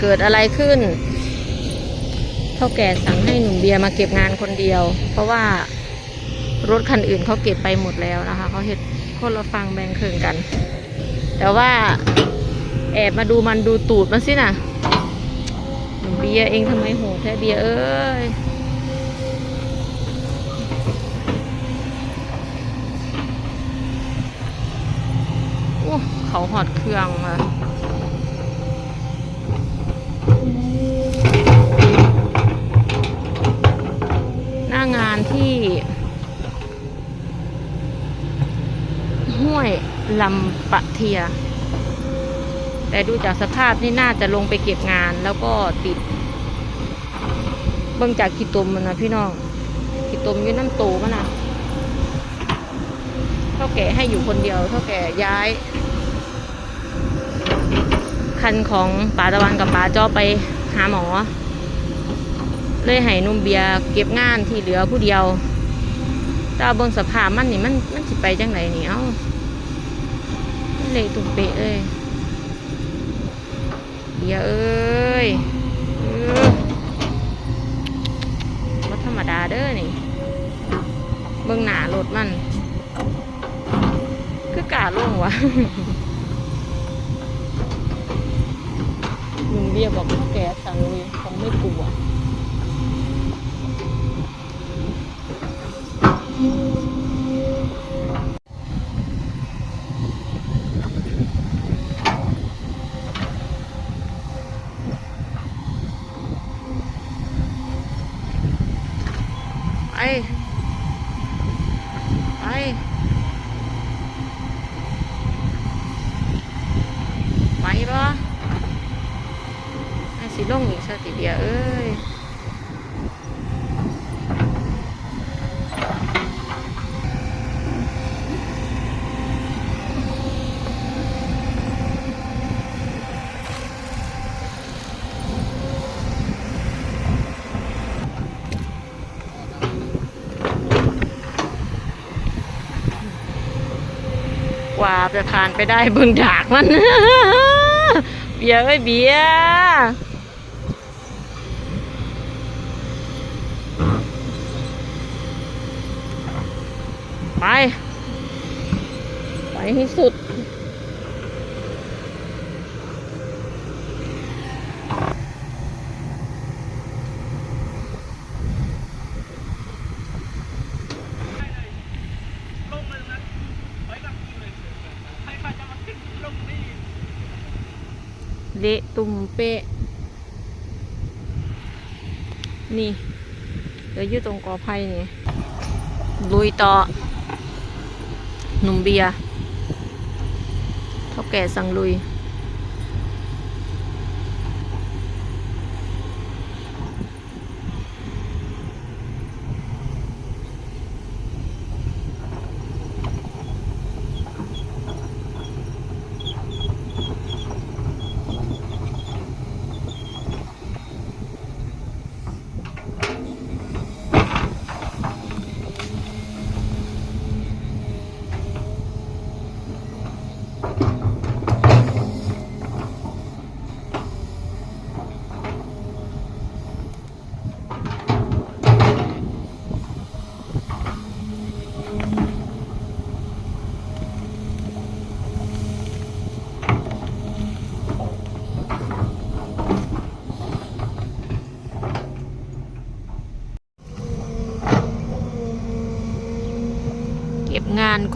เกิดอะไรขึ้น เท่าแก่สั่งให้หนุ่มเบียร์มาเก็บงานคนเดียว เพราะว่ารถคันอื่นเขาเก็บไปหมดแล้วนะคะเขาเห็ดคนละฟังแบ่งครึ่งกัน แต่ว่าแอบมาดูมันดูตูดมันสินะหนุ่มเบียร์เองทำไมโหดแท้เบียร์เอ้ยโอ้เขาหอดเครื่องมา ลำปะเทีย แต่ดูจากสภาพนี่น่าจะลงไปเก็บงานแล้วก็ติด เบิ่งจากขีตมมันนะพี่น้องขีตมอยู่น้ำโตมันนะเท่าแก่ให้อยู่คนเดียวเท่าแก่ย้าย คันของป๋าตะวันกับป๋าจอไปหาหมอ เลยให้นุ่มเบียเก็บงานที่เหลือผู้เดียวแต่ว่าเบิ่งสภาพมันนี่มันมันสิไปจังไหนนี่เอ้า เละตุ่มเปะเลยเบียร์เอ้ยเออบ่ธรรมดาเด้อนี่ เบิ่งหนารถมัน คือกาลงวะลุงเบียบอกแกสั่งเลยคงไม่กลัวไป ไป ไปปะไอ้สิลงอีกสติเดียเอ้ย กว่า จะผ่านไปได้บึงดากมัน เบียเอ้ยเบียไป ไปให้สุด เละตุ่มเปะนี่เดี๋ยวอยู่ตรงกอไผ่นี่ ลุยต่อ หนุ่มเบียร์เท่าแก่สั่งลุย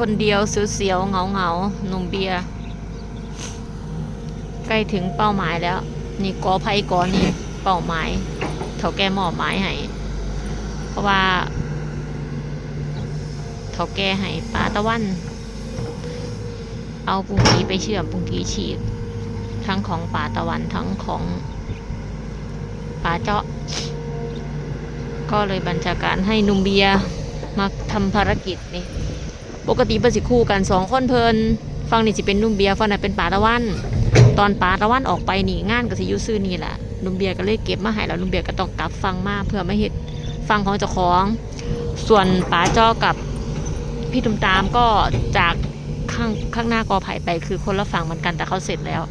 คนเดียวเสียวๆเงาๆหนุ่มเบียร์ใกล้ถึงเป้าหมายแล้ว นี่กอไผ่กอนี่เป้าหมายเถาแก่หมอบหมายให้เพราะว่าเถาแก่ให้ปลาตะวัน เอาปุงกีไปเชื่อมปุงกีฉีดทั้งของป่าตะวันทั้งของป่าเจาะ ก็เลยบัญชาการให้นุ่มเบียมาทำภารกิจนี่ ปกติเป็นสิคู่กันสองคนเพลินฟังนี่สิเป็นนุ่มเบียร์ฟังนั่นเป็นป่าตะวัน ตอนป่าตะวันออกไปนี่งานก็สิอยุซื่อนี่แหละนุ่มเบียร์ก็เลยเก็บมาให้แล้วนุ่มเบียร์ก็ต้องกลับฟังมาเพื่อไม่เห็ดฟังของเจ้าของ ส่วนป๋าจ้อกับพี่ตุ้มตามก็จากข้างข้างหน้ากอไผ่ไปคือคนละฝั่งเหมือนกันแต่เขาเสร็จแล้ว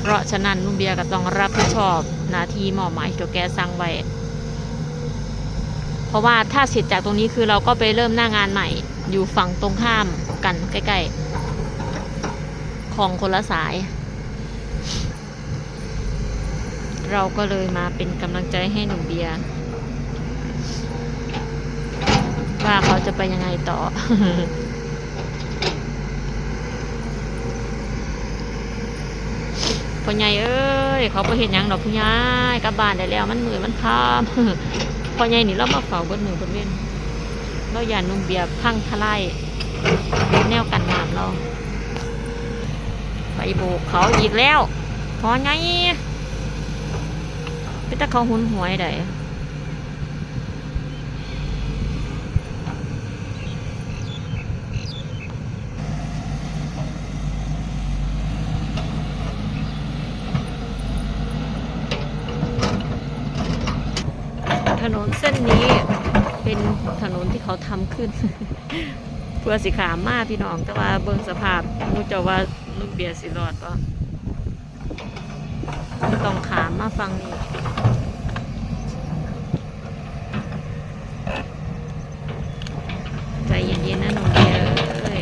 เพราะฉะนั้นลุงเบียร์ก็ต้องรับผิดชอบหน้าที่มอหมายที่ตัวแกสั่งไว้ ราะว่าถ้าเสร็จจากตรงนี้คือเราก็ไปเริ่มหน้างานใหม่ อยู่ฝั่งตรงข้ามกันใกล้ๆของคนละสาย เราก็เลยมาเป็นกำลังใจให้หนุ่มเบียร์ว่าเขาจะไปยังไงต่อพ่อใหญ่เอ้ยเขาไปเห็นยังดอกพ่อใหญ่กลับบ้านได้แล้วมันมือมันคาม พอใหญ่นี่เรามาเฝ้าเบนมือบนเว้นเราอย่านุ่มเบียร์พังทลายแนวกันน้ำเรา ไปโบกเขาอีกแล้วพ่อใหญ่ไปตะเขาหุนหวยได้ ถนนเส้นนี้เป็นถนนที่เขาทำขึ้น เพื่อสิขามมาพี่น้อง แต่ว่าเบิ่งสภาพมูเจะว่าลูกเบียร์สิรอดก็ต้องขามมาฟังนี่ใจเย็นๆนะหนุ่มเบียร์เอ้ย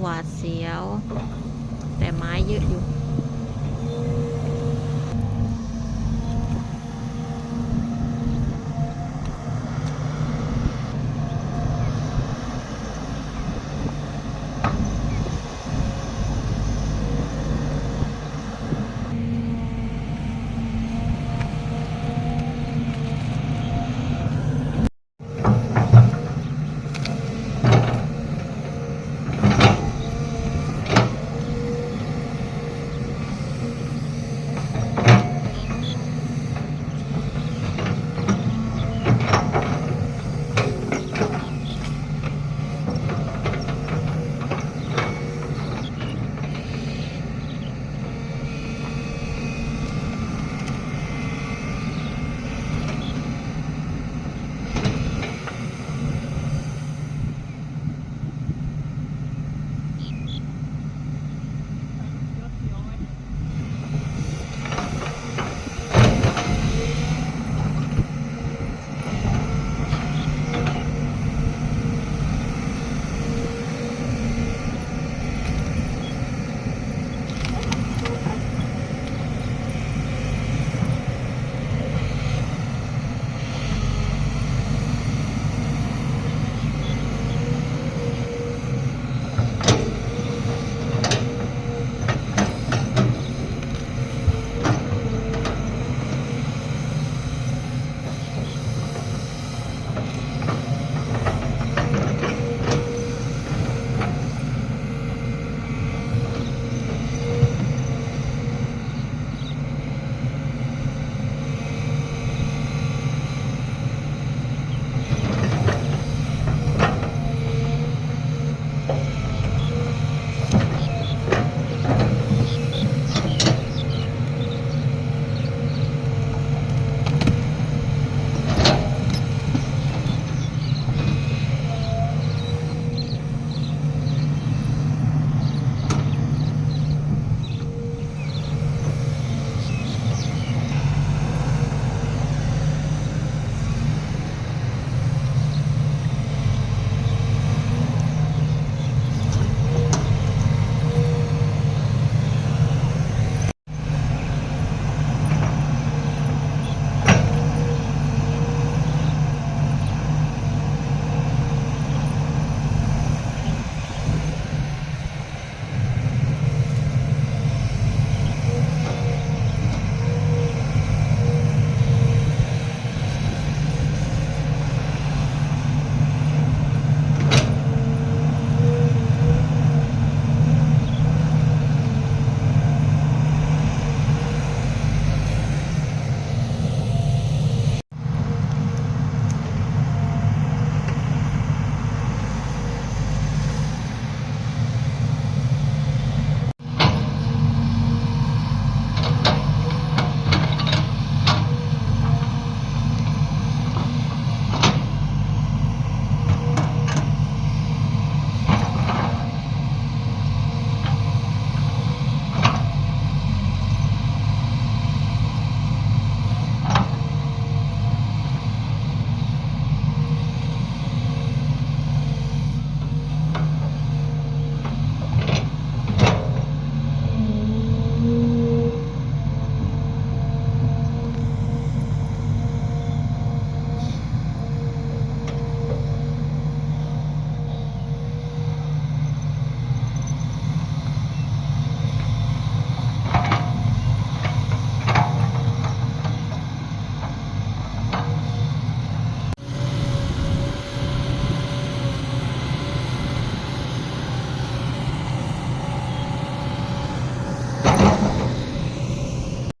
หวาดเสียวหวาดเสียว แต่ไม้เยอะอยู่